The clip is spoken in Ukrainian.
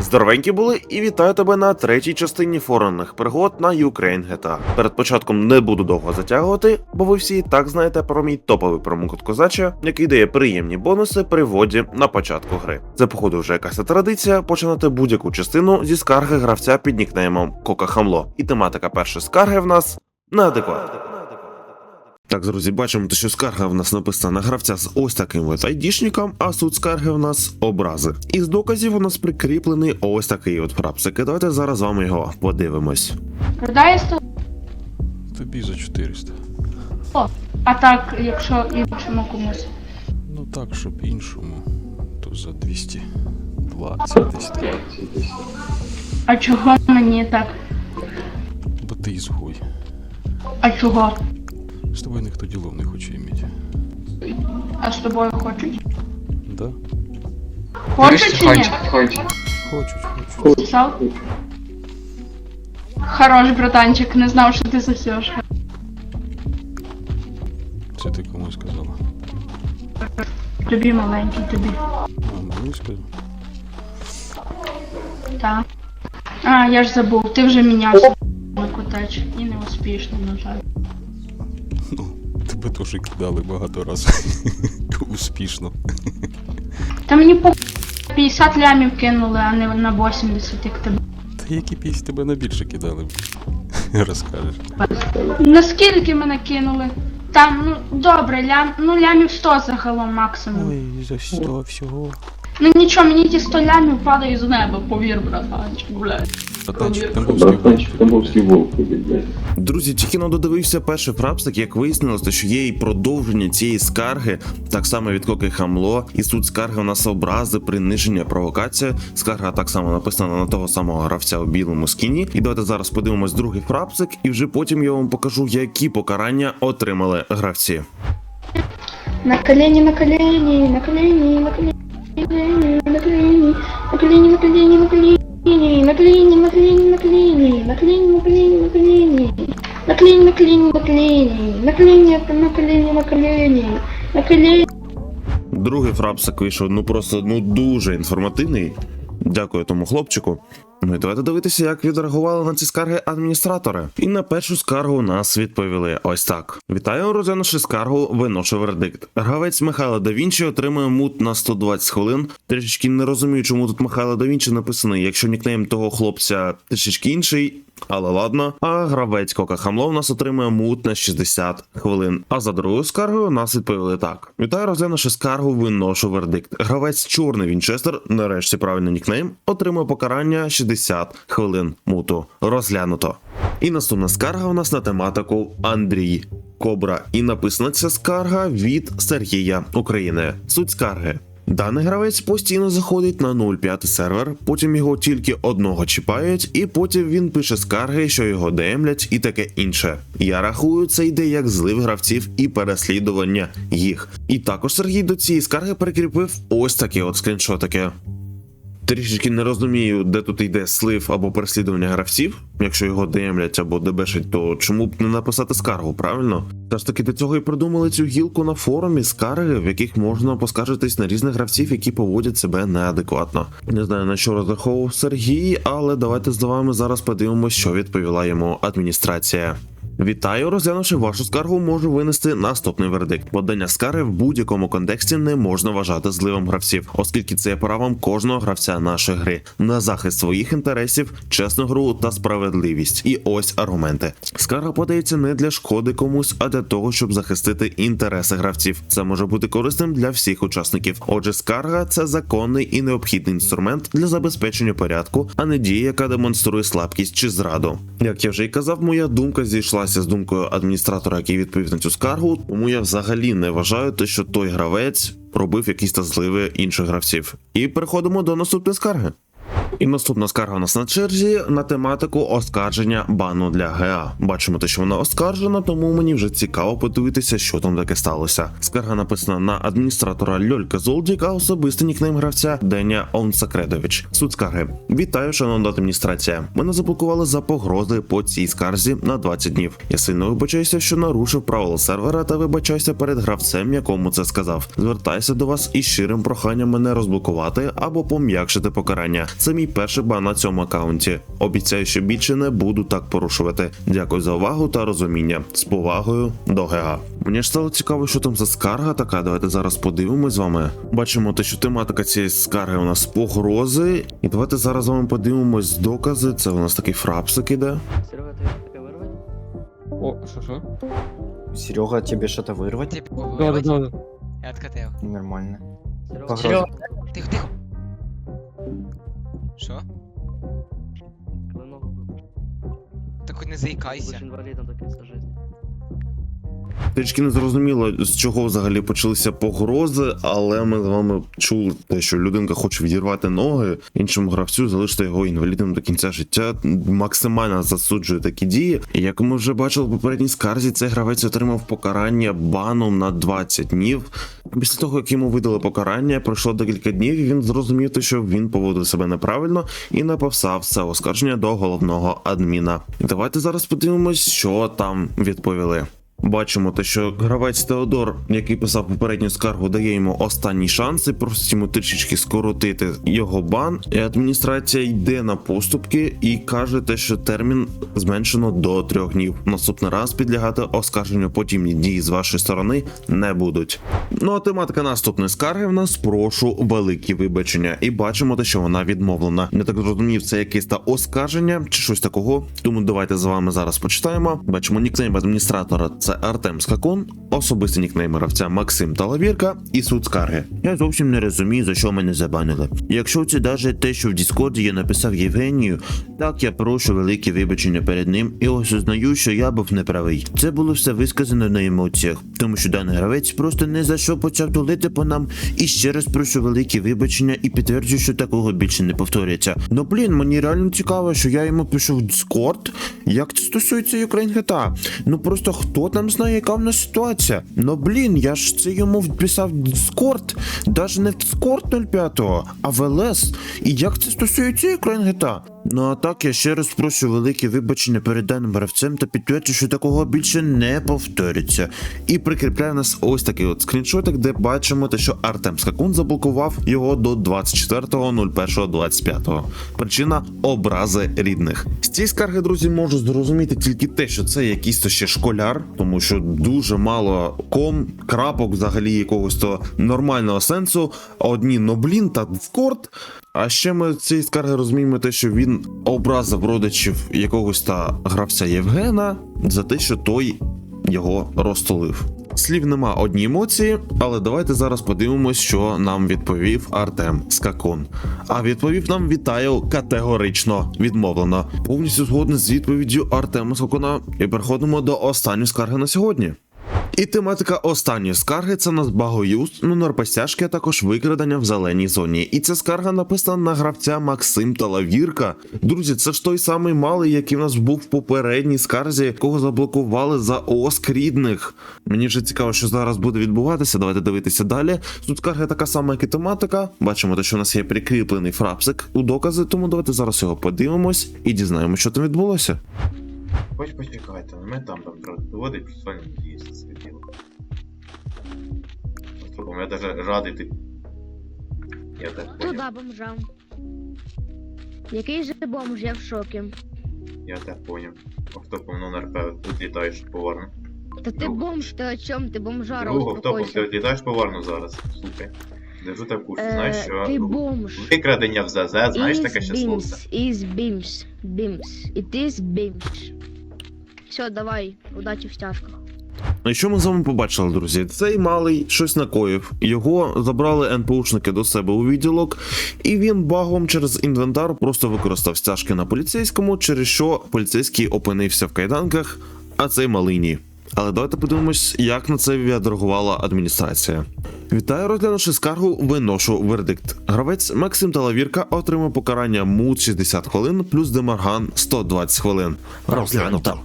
Здоровенькі були і вітаю тебе на третій частині форумних пригод на Ukraine GTA. Перед початком не буду довго затягувати, бо ви всі і так знаєте про мій топовий промокод Козача, який дає приємні бонуси при вводі на початку гри. Це походу вже якась традиція починати будь-яку частину зі скарги гравця під нікнеймом Кока Хамло. І тематика першої скарги в нас неадекватна. Так, друзі, бачимо, що скарга в нас написана на гравця з ось таким от айдішником, а суть скарги в нас образи. Із доказів у нас прикріплений ось такий от фрапсик. І Давайте зараз з вами його подивимось. Продає 100, Тобі за 400. О, а так, якщо іншому комусь. Ну так, щоб іншому, то за 220 десь так. А чого мені так? Бо ти ізгой. А чого? З тобою ніхто ділов не хоче іміти. А з тобою хочуть? Да? Хочуть чи ні? Хочуть, хочуть. Хочуть, хочуть. Хорош, братанчик, не знав, що ти засеш. Це ти кому сказала? Тобі маленький, тобі. А, мені сказав? Так. А, я ж забув, ти вже мінявся на котеч. І не успішно, на жаль. Ну, тебе теж кидали багато разів. Успішно. Та мені по 50 лямів кинули, а не на 80, як тебе. Та які пісні тебе на більше кидали? Розкажеш. Наскільки мене кинули? Там, ну добре, лям, ну лямів 100 загалом максимум. Ой, за 100 всього. Ну нічого, мені ті 100 лямів падають з неба, повір, братанчик, блядь. Братанчик, там був Братанчик, там був вовк. Друзі, тільки но додивився перший фрапсик, як вияснилося, що є і продовження цієї скарги, так само від Коки Хамло, і суть скарги у нас образи, приниження, провокація. Скарга так само написана на того самого гравця у білому скіні. І давайте зараз подивимось другий фрапсик, і вже потім я вам покажу, які покарання отримали гравці. На колени, на колени, на колени, на колени, на колени, на колени, на колени, на колени, на колени, Наклини, наклини, наклини, наклини, наклини, наклини, наклини. Наклини, наклини, наклини. Наклини, наклини, наклини. Наклини. Другий фрапсик вийшов, ну просто ну дуже інформативний. Дякую тому хлопчику. Ну і давайте дивитися, як відреагували на ці скарги адміністратори. І на першу скаргу нас відповіли ось так: Вітаю, розглянувши скаргу, виношу вердикт. Гравець Михайло да Вінчі отримує мут на 120 хвилин. Трішечки не розумію, чому тут Михайло да Вінчі написаний, якщо нікнейм того хлопця трішечки інший. Але ладно, а гравець Кока Хамло в нас отримує мут на 60 хвилин. А за другою скаргою нас відповіли так: Вітаю, розглянувши скаргу, виношу вердикт. Гравець Чорний Вінчестер, нарешті правильний нікнейм, отримує покарання 60 хвилин муту. Розглянуто. І наступна скарга у нас на тематику Андрій Кобра. І написана ця скарга від Сергія України. Суть скарги. Даний гравець постійно заходить на 0.5 сервер, потім його тільки одного чіпають, і потім він пише скарги, що його демлять і таке інше. Я рахую, це йде як злив гравців і переслідування їх. І також Сергій до цієї скарги прикріпив ось такі от скріншотики. Трішечки не розумію, де тут йде слив або переслідування гравців. Якщо його демлять або дебешать, то чому б не написати скаргу, правильно? Та ж таки до цього і придумали цю гілку на форумі скарги, в яких можна поскаржитись на різних гравців, які поводять себе неадекватно. Не знаю на що розраховував Сергій, але давайте з вами зараз подивимося, що відповіла йому адміністрація. Вітаю, розглянувши вашу скаргу, можу винести наступний вердикт. Подання скарги в будь-якому контексті не можна вважати зливом гравців, оскільки це є правом кожного гравця нашої гри на захист своїх інтересів, чесну гру та справедливість. І ось аргументи. Скарга подається не для шкоди комусь, а для того, щоб захистити інтереси гравців. Це може бути корисним для всіх учасників. Отже, скарга це законний і необхідний інструмент для забезпечення порядку, а не дія, яка демонструє слабкість чи зраду. Як я вже й казав, моя думка зійшлася з думкою адміністратора, який відповів на цю скаргу, тому я взагалі не вважаю те, що той гравець робив якісь та зливи інших гравців. І переходимо до наступної скарги. І наступна скарга у нас на черзі на тематику оскарження бану для ГА. Бачимо те, що вона оскаржена, тому мені вже цікаво подивитися, що там таке сталося. Скарга написана на адміністратора Льолька Золдік, а особистий нікнейм гравця Деня Онсакредович. Суть скарги. Вітаю, шановна адміністрація. Мене заблокували за погрози по цій скарзі на 20 днів. Я сильно вибачаюся, що нарушив правила сервера та вибачаюся перед гравцем, якому це сказав. Звертаюся до вас із щирим проханням мене розблокувати або пом'якшити покарання. Це мій перший бан на цьому аккаунті. Обіцяю, що більше не буду так порушувати. Дякую за увагу та розуміння. З повагою до ГЕА. Мені ж стало цікаво, що там за скарга така. Давайте зараз подивимось з вами. Бачимо те, що тематика цієї скарги у нас погрози. І давайте зараз з вами подивимось докази. Це у нас такий фрапсик іде. Серега, тебе таке вирвать? О, що що? Серега, тебе что-то вырвать? Тебе Да, да, да, да. Я откатив. Нормально. Серега, Серега, тихо, тихо. Що? Клинок Так хоч не заїкайся. будеш інвалідом до кінця життя. Трішки не зрозуміло, з чого взагалі почалися погрози, але ми з вами чули те, що людинка хоче відірвати ноги іншому гравцю, залишити його інвалідним до кінця життя. Максимально засуджує такі дії. Як ми вже бачили в попередній скарзі, цей гравець отримав покарання баном на 20 днів. Після того, як йому видали покарання, пройшло декілька днів, і він зрозумів, що він поводив себе неправильно і написав це оскарження до головного адміна. Давайте зараз подивимось, що там відповіли. Бачимо те, що гравець Теодор, який писав попередню скаргу, дає йому останній шанс і просить йому трішечки скоротити його бан. І адміністрація йде на поступки і каже те, що термін зменшено до трьох днів. Наступний раз підлягати оскарженню подібні дії з вашої сторони не будуть. Ну а тематика наступної скарги в нас прошу великі вибачення. І бачимо те, що вона відмовлена. Не так зрозумів, це якесь та оскарження чи щось такого. Тому давайте з вами зараз почитаємо. Бачимо нікнейм адміністратора. Це Артем Скакон, особистий нікнейм гравця Максим Талавірка і суд скарги. Я зовсім не розумію, за що мене забанили. Якщо це навіть те, що в Діскорді я написав Євгенію, так я прошу велике вибачення перед ним і осознаю, що я був неправий. Це було все висказано на емоціях, тому що даний гравець просто не за що почав тулити по нам. І ще раз прошу велике вибачення і підтверджую, що такого більше не повториться. Ну блін, мені реально цікаво, що я йому пишу в Discord. Як це стосується Ukraine GTA? Ну просто хто там знає, яка в нас ситуація? Ну блін, я ж це йому вписав Discord, навіть не в Discord 05, а в LS. І як це стосується Ukraine GTA? Ну а так я ще раз прошу велике вибачення перед даним гравцем та підтверджую, що такого більше не повториться. І прикріпляю нас ось такий от скріншотик, де бачимо те, що Артем Скакун заблокував його до 24.01.25. Причина образи рідних. З цієї скарги, друзі, можу зрозуміти тільки те, що це якийсь то ще школяр, тому що дуже мало ком, крапок, взагалі якогось то нормального сенсу. Одні ноблін та дискорд. А ще ми цієї скарги розуміємо те, що він образив родичів якогось та гравця Євгена за те, що той його розтулив. Слів нема одні емоції, але давайте зараз подивимось, що нам відповів Артем Скакун. А відповів нам вітаю категорично відмовлено. Повністю згодний з відповіддю Артема Скакуна. І переходимо до останньої скарги на сьогодні. І тематика останньої скарги це у нас багоюз, ну норпостяжки, а також викрадення в зеленій зоні. І ця скарга написана на гравця Максим Талавірка. Друзі, це ж той самий малий, який в нас був в попередній скарзі, якого заблокували за оск рідних. Мені вже цікаво, що зараз буде відбуватися. Давайте дивитися далі. Тут скарга така сама, як і тематика. Бачимо, те, що у нас є прикріплений фрапсик у докази, тому давайте зараз його подивимось і дізнаємося, що там відбулося. Хоч почекайте, ми там там доводить процесуальні дії за це діло. Я даже радий ти. Я так. Туда бомжам. Який же бомж, я в шокі. Я так поняв. Автопом ну РП тут літаєш поварно. Та ти Ну. бомж, ти о чому? Ти бомжара, Другого автопом ти літаєш поварно зараз. Слухай. Держу так курс. Е, Знаєш, що Ти бомж. викрадення в ЗЗ, знаєш таке ще слово? bims, is bims, bims. It is. Все, давай, удачі в стяжках. Ну і що ми з вами побачили, друзі? Цей малий щось накоїв. Його забрали НПУшники до себе у відділок, і він багом через інвентар просто використав стяжки на поліцейському, через що поліцейський опинився в кайданках, а цей малий ні. Але давайте подивимось, як на це відреагувала адміністрація. Вітаю, розглянувши скаргу, виношу вердикт. Гравець Максим Талавірка отримав покарання мут 60 хвилин плюс демарган 120 хвилин. Розглянуто.